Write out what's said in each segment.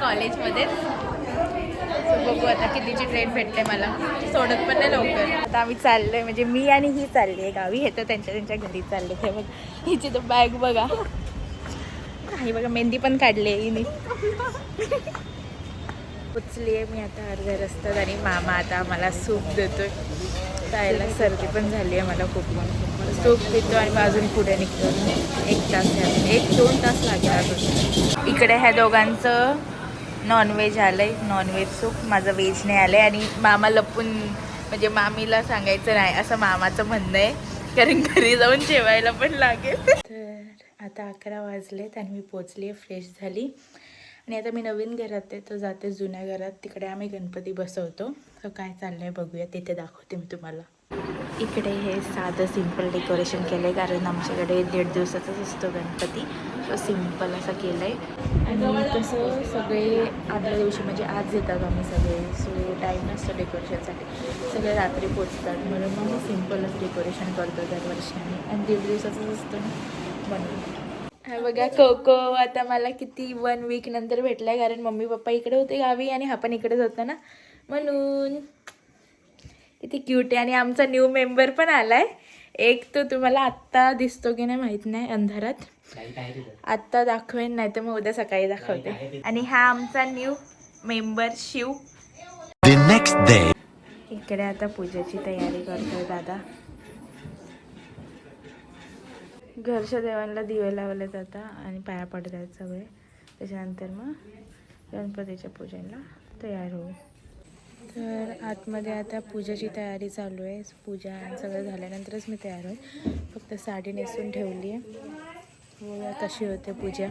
कॉलेजमध्येच. बघू आता कितीची ट्रेन भेटते मला. सोडत पण नाही लवकर. आता आम्ही चाललोय म्हणजे मी आणि ही चालली आहे गावी. हे तर त्यांच्या त्यांच्या घरी चालले. ते बघ हिची तर बॅग बघा. ही बघा मेहंदी पण काढली आहे हिने. उचली आहे मी आता अर्ध्या रस्त्यात आणि मामा आता मला सूप देतोय. जायला सर्दी पण झाली आहे मला खूप. सूप पितो आणि मग अजून पुढे निघतो. एक तास एक दोन तास लागेल अजून. इकडे ह्या दोघांचं नॉनव्हेज आलं आहे नॉनव्हेज सूप माझं व्हेज नाही आलं आहे आणि मामा लपून म्हणजे मामीला सांगायचं नाही असं मामाचं म्हणणं आहे. कारण घरी जाऊन जेवायला पण लागेल. तर आता अकरा वाजलेत आणि मी पोचली आहे फ्रेश झाली. आणि आता मी नवीन घरात आहे तर जाते जुन्या घरात. तिकडे आम्ही गणपती बसवतो. तर काय चाललं आहे बघूया तिथे दाखवते मी तुम्हाला. इकडे हे साधं सिंपल डेकोरेशन केलं आहे कारण आमच्याकडे दीड दिवसाचाच असतो गणपती. तो सिंपल असं केलं आहे आणि कसं सगळे आदल्या दिवशी म्हणजे आज येतात आम्ही सगळे. सो टाईम नसतो डेकोरेशनसाठी सगळे रात्री पोचतात. म्हणून मग मी सिम्पलच डेकोरेशन करतो दरवर्षी आम्ही. आणि दीड दिवसाचाच असतं ना म्हणून हा बघा कोको आता मला किती वन वीक नंतर भेटलाय कारण मम्मी पप्पा इकडे होते गावी आणि हा पण इकडेच होता ना. म्हणून किती क्यूट आहे. आणि आमचा न्यू मेंबर पण आलाय. एक तो तुम्हाला आत्ता दिसतो की नाही माहीत नाही अंधारात. आत्ता दाखवेन नाही तर मग उद्या सकाळी दाखवते. आणि हा आमचा new member Shiv. Next day. इकडे आता पूजेची तयारी करतोय दादा. घरच्या देवांना दिवे लावले जातात आणि पाया पडत आहेत सगळे. त्याच्यानंतर मग गणपतीच्या पूजेला तयार होऊ. तर आतमध्ये आता पूजेची तयारी चालू आहे. पूजा सगळं झाल्यानंतरच मी तयार होईल फक्त साडी नेसून ठेवली आहे. कशी होते पूजा.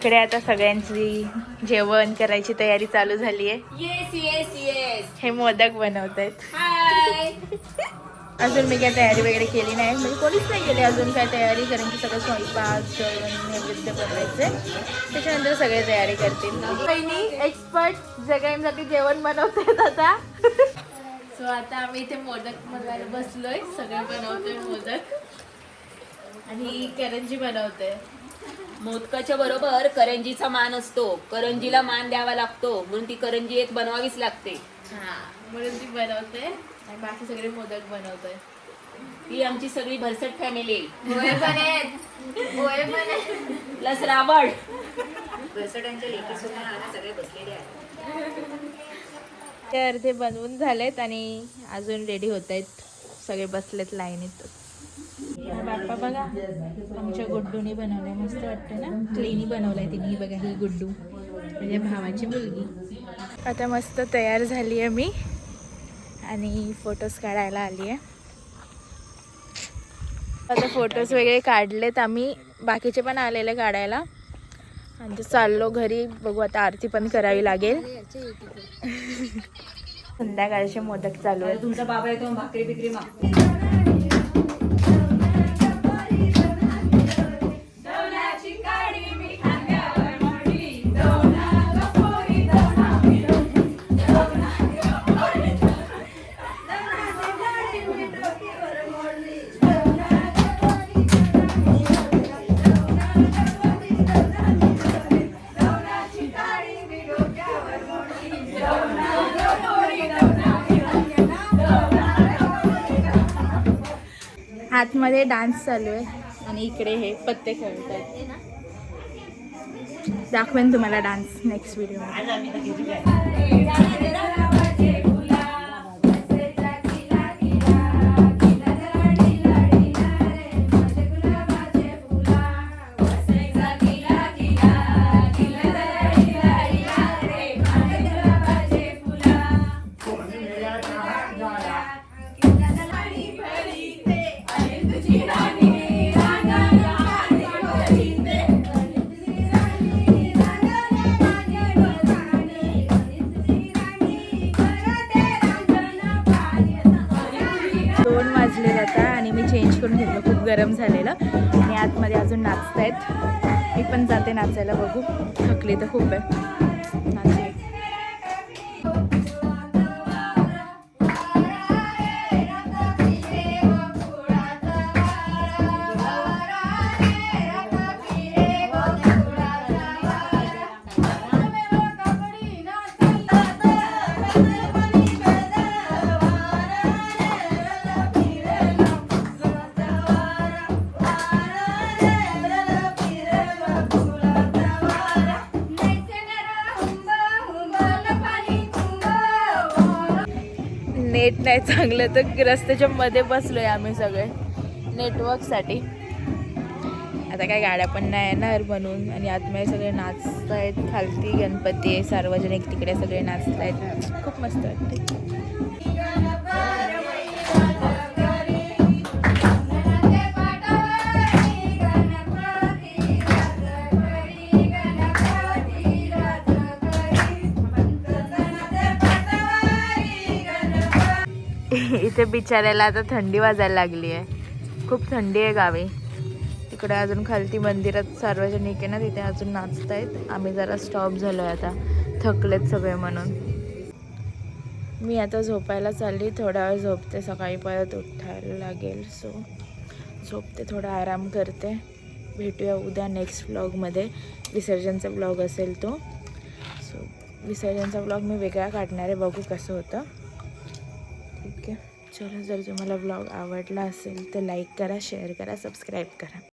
इकडे आता सगळ्यांची जेवण करायची तयारी चालू झाली आहे. येस येस येस हे मोदक बनवत आहेत अजून मी काय तयारी वगैरे केली नाही. म्हणजे कोणीच नाही केली अजून काय तयारी कारण की सगळं स्वयंपाक जेवण नैवेद्य बनवायचे. त्याच्यानंतर सगळे तयारी करतील. बहिणी एक्सपर्ट जगांसाठी जेवण बनवतात आता. सो आता आम्ही इथे मोदक बनवायला बसलोय. सगळे बनवतोय मोदक. आणि करंजी बनवतोय. मोदकाच्या बरोबर करंजीचा मान असतो. करंजीला मान द्यावा लागतो. म्हणून ती करंजी एक बनवावीच लागते. हा म्हणून ती बनवते. आणि बाकी सगळे मोदक बनवतोय ती आमची सगळी भरसट फॅमिली होय होय प्लस रावण सुद्धा सगळे बसलेले आहेत. ते अर्धे बनवून झालेत आणि अजून रेडी होत आहेत. सगळे बसलेत लाईनीत बाप्पा बघा आमच्या गुड्डूने बनवलंय मस्त वाटतं ना? क्लेनी बनवलंय तिने. ही बघा ही गुड्डू. म्हणजे भावाची मुलगी. आता मस्त तयार झाली आहे मी. आणि फोटोज काढायला आली आहे. आता फोटोज वगैरे काढलेत आम्ही. बाकीचे पण आलेले काढायला. आणि चाललो घरी. बघू आता आरती पण करावी लागेल. संध्याकाळचे मोदक चालू आहे तुमचा बाबा येतो भाकरी बिकरी मागतो. आतमध्ये डान्स चालू आहे. आणि इकडे हे पत्ते खेळत आहेत दाखवेन तुम्हाला डान्स नेक्स्ट व्हिडिओ आणि मी चेंज करून घेतलं खूप गरम झालेलं. आणि आतमध्ये अजून नाचत आहेत मी पण जाते नाचायला बघू. थकली तर खूप आहे. नेट नाही चांगलं तर रस्त्याच्या मध्ये बसलोय आम्ही सगळे नेटवर्कसाठी आता काय गाड्या पण नाही येणार म्हणून आणि आतमध्ये सगळे नाचत आहेत खालती गणपती आहे सार्वजनिक तिकडे सगळे नाचत आहेत खूप मस्त वाटते इथे बिचाऱ्याला आता थंडी वाजायला लागली आहे. खूप थंडी आहे गावी. तिकडे अजून खालती मंदिरात सार्वजनिक आहे ना तिथे अजून नाचतायत. आम्ही जरा स्टॉप झालो आहे आता. थकलेत सगळे म्हणून. मी आता झोपायला चालली. थोडा वेळ झोपते. सकाळी परत उठायला लागेल. सो झोपते. थोडा आराम करते. भेटूया उद्या नेक्स्ट व्लॉगमध्ये विसर्जनचा व्लॉग असेल तो. सो विसर्जनचा व्लॉग मी वेगळा काढणार आहे. बघू कसं होतं. चला जर तुम्हाला ब्लॉग आवडला असेल तर लाईक करा शेअर करा सबस्क्राईब करा.